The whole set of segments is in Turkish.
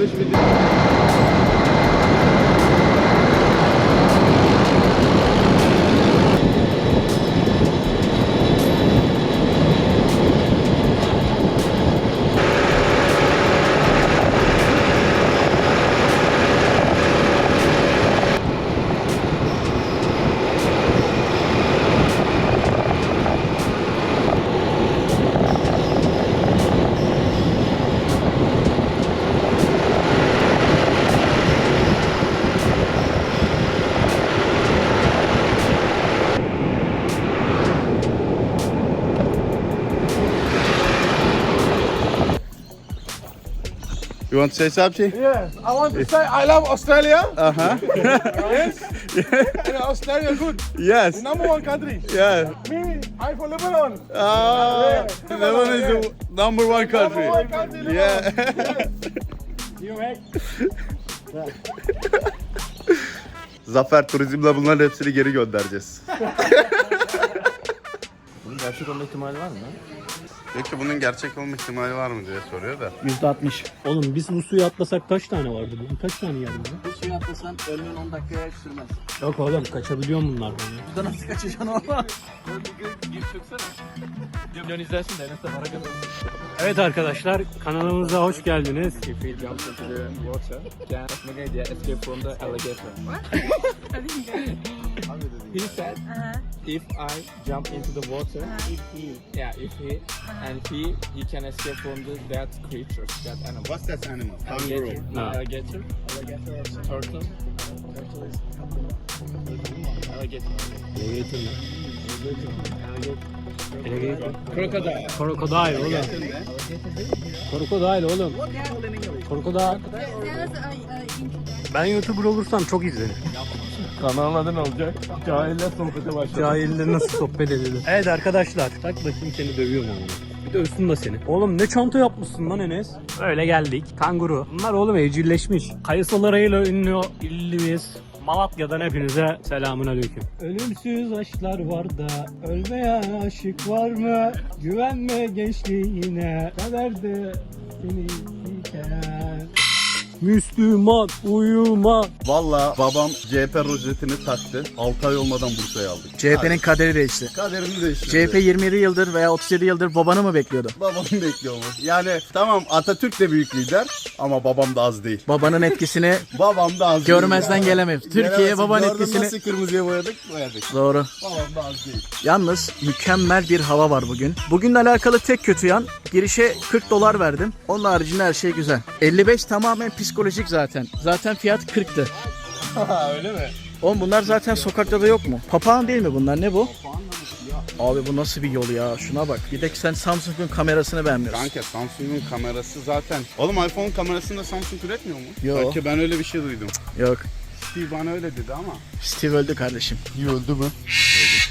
de açılış want to say something? Yes, I want to say I love Australia. Uh huh. Yes, and Australia good. yes. Number one country. Yeah. Me, I for Lebanon. Ah, Lebanon is the number one country. Number one country. Lebanon. Yeah. You make. Zafer Turizm'le bunların hepsini geri göndereceğiz. Bunun gerçek olma ihtimali var mı? Peki bunun gerçek olma ihtimali var mı diye soruyor da. %60. Oğlum biz bu suyu atlasak kaç tane vardı? Bunun kaç tane yer burada? Bu suyu atlasan ölmen 10 dakikaya sürmez. Yok oğlum kaçabiliyor bunlardan ya. Burada nasıl kaçacaksın oğlum? Gir çöksene. Milyon izlersin de Enes'e para. Evet arkadaşlar kanalımıza hoş geldiniz. He said, if I jump into the water, if he, yeah, if he, and he, he can escape from the that creatures, that animal. What's that animal? Alligator, No. alligator, alligator or turtle. Turtle is alligator. Alligator. Crocodile. Krokodil oğlum. Krokodil oğlum. Krokodil. Ben YouTuber olursam çok izlerim. Kanalın adı ne olacak? Cahille sohbete başladı. Cahille nasıl sohbet edilir? Evet arkadaşlar. Tak bakayım seni dövüyorum ama. Bir de üstün de seni. Oğlum ne çanta yapmışsın lan Enes? Öyle geldik. Kanguru. Bunlar oğlum evcilleşmiş. Kayısılarıyla ünlü illimiz. Malatya'dan hepinize selamun aleyküm. Ölümsüz aşklar var da ölmeyen aşık var mı? Güvenme gençliğine kaderde seni iken. Müslüman uyuma. Valla babam CHP rozetini taktı. 6 ay olmadan Bursa'ya aldık. CHP'nin kaderi değişti. Kaderini değiştirdi. CHP 27 yıldır veya 37 yıldır babanı mı bekliyordu? Babam bekliyor mu? Yani tamam Atatürk de büyük lider ama babam da az değil. Babanın etkisini Babam da az görmezden değil. gelemez. Türkiye Gelemezsin. babanın Gördün etkisini... nasıl kırmızıya boyadık? Boyadık. Doğru. Babam da az değil. Yalnız mükemmel bir hava var bugün. Bugünle alakalı tek kötü yan girişe 40 dolar verdim. Onun haricinde her şey güzel. 55 tamamen psikolojik zaten. Zaten fiyat 40'tı. Öyle mi? Oğlum bunlar zaten sokakta da yok mu? Papağan değil mi bunlar? Ne bu? Abi bu nasıl bir yol ya? Şuna bak. Bir de sen Samsung'un kamerasını beğenmiyorsun. Kanka Samsung'un kamerası zaten. Oğlum iPhone kamerasını da Samsung üretmiyor mu? Yo. Sanki ben öyle bir şey duydum. Yok. Steve bana öyle dedi ama. Steve öldü kardeşim. İyi öldü mü?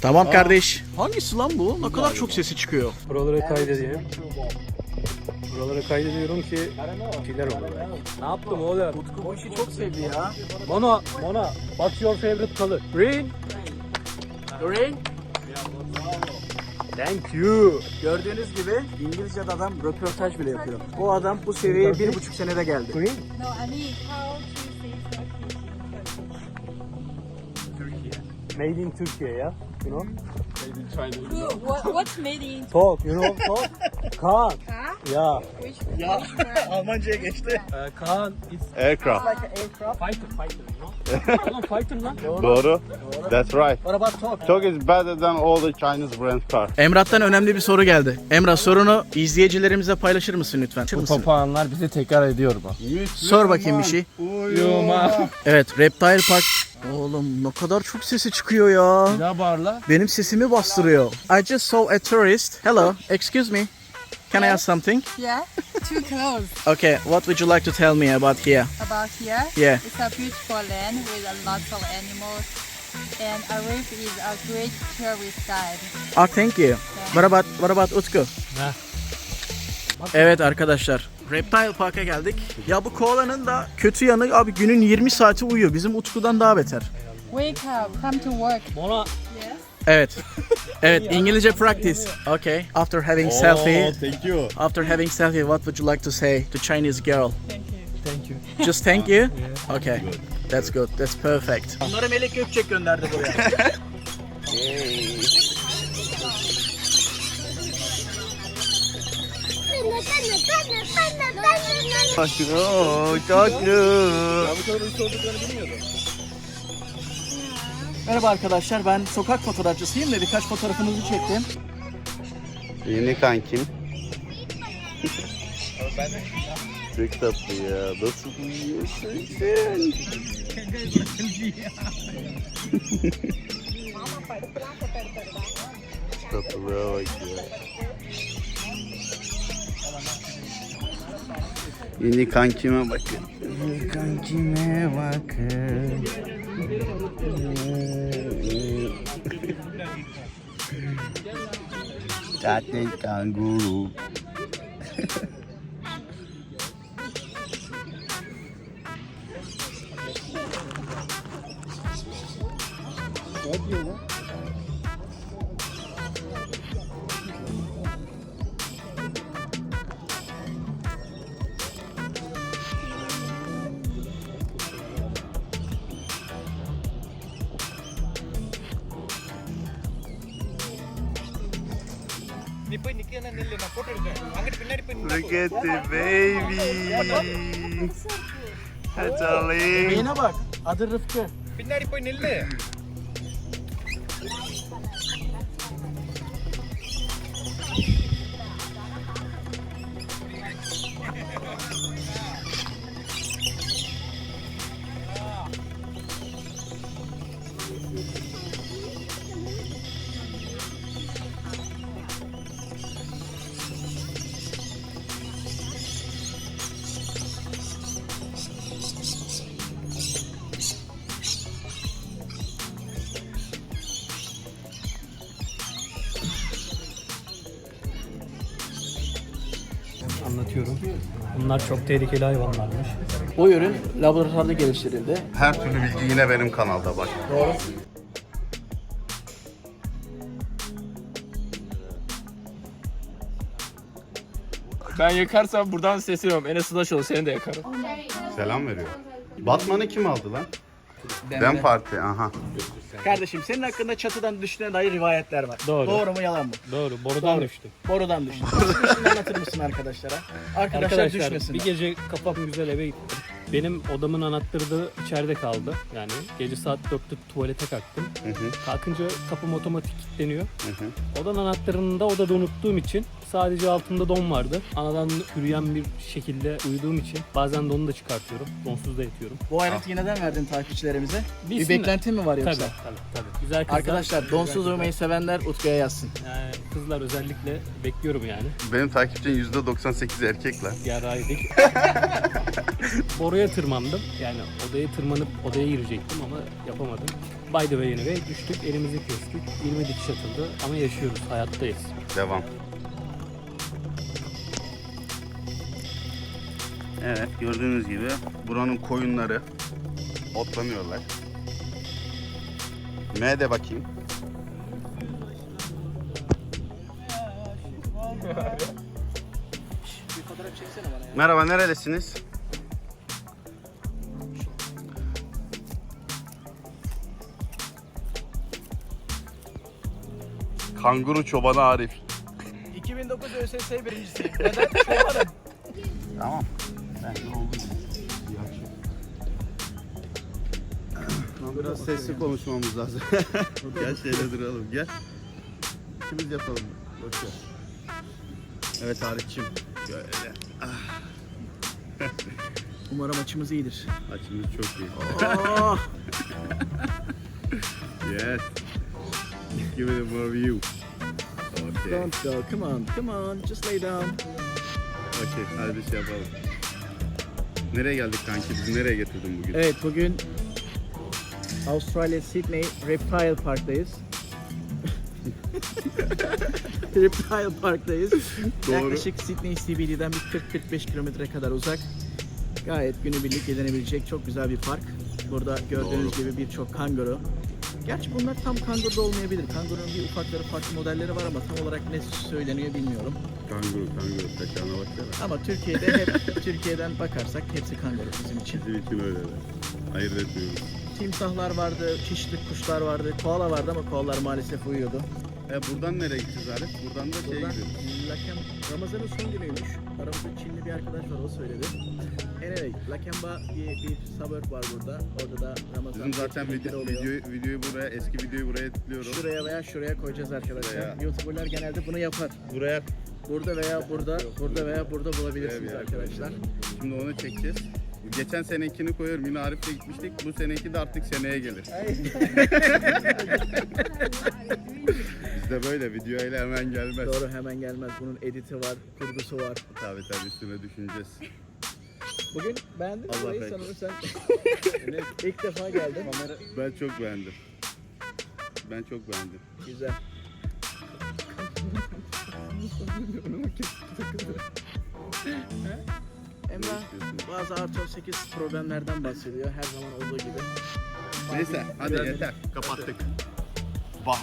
Tamam kardeş. Hangisi lan bu? Ne kadar çok sesi çıkıyor. Buraları kaydedeyim. Buraları kaydediyorum ki şeyler olur. Ne yaptım oğlum? Utku bu işi çok sevdi ya. Mona, Mona, what's your favorite color? Green. Green. Thank you. Gördüğünüz gibi İngilizce'de adam röportaj bile yapıyor. Bu adam bu seviyeye bir buçuk senede geldi. Green. No, I mean how to say Turkish. Made in Turkey ya. You know? Who, what, what's made in Talk, you know? Talk. Kaan. car? Ya. Brand? Almanca'ya geçti. Uh, Kaan, it's Aircraft. like an aircraft? fighter, fighter, you know? Oğlum fighter lan. Doğru. That's right. What about talk? Talk is better than all the Chinese brand car. Emrah'tan önemli bir soru geldi. Emrah sorunu izleyicilerimize paylaşır mısın lütfen? Bu papağanlar bizi tekrar ediyor mu? Sor bakayım bir şey. Yuma. Evet, Reptile Park. Oğlum ne kadar çok sesi çıkıyor ya. Ne bağırla? Benim sesimi bastırıyor. I just saw a tourist. Hello, excuse me. Can I ask something? Yeah, too close. Okay, what would you like to tell me about here? About here, Yeah. it's a beautiful land with a lot of animals. And Arif is a great tourist guide. Ah, thank you. What about, what about Utku? Ne? Evet arkadaşlar. Reptile Park'a geldik. Ya bu koalanın da kötü yanı abi günün 20 saati uyuyor. Bizim Utku'dan daha beter. Wake up, come to work. Mona, Yes. Evet. Evet, İngilizce practice. Okay. After having selfie, thank you. after having selfie, what would you like to say to Chinese girl? Thank you. thank you. Just thank you. Okay. That's good. That's perfect. Bunları Melek Gökçek gönderdi buraya. Oo, tatlı. Merhaba arkadaşlar ben sokak fotoğrafçısıyım ve birkaç fotoğrafınızı çektim. Yeni kankin. Çok tatlı ya. Nasıl büyüyorsun sen? Tatlılığa bak ya. Yeni kankime bakın. Yeni kankime bakın. That is kangaroo. What do you want? நீ போய் என்ன நில்லு நான் போட்டோ எடுக்கிறேன். அங்கிட்டு பின்னாடி போய் Look at the baby. That's a அது ரிஃப்ட் பின்னாடி போய் நில்லு. Anlatıyorum. Bunlar çok tehlikeli hayvanlarmış. Bu ürün laboratuvarda geliştirildi. Her türlü bilgi yine benim kanalda bak. Ben yakarsam buradan sesleniyorum. Enes Ulaşoğlu seni de yakarım. Selam veriyor. Batman'ı kim aldı lan? Ben parti aha. Kardeşim senin hakkında çatıdan düştüğüne dair rivayetler var. Doğru. Doğru mu yalan mı? Doğru, borudan Doğru. düştüm. Borudan düştün. Düştüğünü anlatır mısın arkadaşlara? Arkadaşlar, Arkadaşlar düşmesin. bir gece kafam güzel eve gittim. Benim odamın anahtarı da içeride kaldı. Yani gece saat 4'te tuvalete kalktım. Hı hı, Kalkınca kapım otomatik kilitleniyor. hı hı. Odanın anahtarını da odada unuttuğum için sadece altımda don vardı. Anadan yürüyen bir şekilde uyuduğum için bazen donu da çıkartıyorum. Donsuz da yatıyorum. Bu ayrıntıyı neden verdin takipçilerimize? Bir Bilsinler. beklentin mi var yoksa? Tabii tabii tabii. Güzel kızlar. Arkadaşlar donsuz uyumayı sevenler Utku'ya yazsın. Yani kızlar özellikle bekliyorum yani. Benim takipçim %98 erkek lan. Yaraydık. Boruya tırmandım. Yani odaya tırmanıp odaya girecektim ama yapamadım. By the way anyway düştük, elimizi kestik. 20 dikiş atıldı ama yaşıyoruz, hayattayız. Devam. Evet gördüğünüz gibi buranın koyunları otlanıyorlar. M de bakayım. Merhaba neredesiniz? Kanguru çobanı Arif. 2009 ÖSS birincisiyim. Neden? Çobanım. Tamam. Ben de oldu. Biraz sesli konuşmamız lazım. gel şöyle duralım gel. İkimiz yapalım. Boş ver. Evet Arif'ciğim. Şöyle. Umarım açımız iyidir. Açımız çok iyi. Oh, Yes. Give it a more view. Okay. don't go. Come on, come on. Just lay down. Okay, hadi bir şey yapalım. Nereye geldik kanki? Bizi nereye getirdin bugün? Evet bugün Avustralya Sydney Reptile Park'tayız. Reptile Park'tayız. Doğru. Yaklaşık Sydney CBD'den bir 40-45 kilometre kadar uzak. Gayet günübirlik gelinebilecek çok güzel bir park. Burada gördüğünüz Doğru. gibi birçok kanguru, Gerçi bunlar tam kanguru da olmayabilir. Kangurunun bir ufakları farklı modelleri var ama tam olarak ne söyleniyor bilmiyorum. Kanguru kanguru taşağına baksana. Ama Türkiye'de hep Türkiye'den bakarsak hepsi kanguru bizim için. Bizim için öyle de. Ayırt etmiyoruz. Timsahlar vardı, çeşitli kuşlar vardı, koala vardı ama koalalar maalesef uyuyordu. E buradan nereye gideceğiz Arif? Buradan da şeye Buradan gidiyoruz. Lakem, Ramazan'ın son günüymüş. Aramızda Çinli bir arkadaş var, o söyledi. Anyway, Lakemba diye bir suburb var burada. Orada da Ramazan Bizim zaten etkinlikleri video, oluyor. videoyu, videoyu buraya, eski videoyu buraya ekliyorum. Şuraya veya şuraya koyacağız arkadaşlar. Şuraya. YouTuber'lar genelde bunu yapar. Buraya Burada veya burada, burada veya burada bulabilirsiniz Buraya bir yer arkadaşlar. Şimdi onu çekeceğiz. Geçen senekini koyuyorum. Yine Arif'le gitmiştik. Bu seneki de artık seneye gelir. Bizde böyle video ile hemen gelmez. Doğru hemen gelmez. Bunun editi var, kurgusu var. Tabii tabii üstüne düşüneceğiz. Bugün beğendin mi Allah burayı sanırım sen? İlk defa geldin. Ben çok beğendim. Ben çok beğendim. Güzel. Emrah bazı artı 18 problemlerden bahsediyor her zaman olduğu gibi. Neyse hadi yeter. Kapattık. Bah.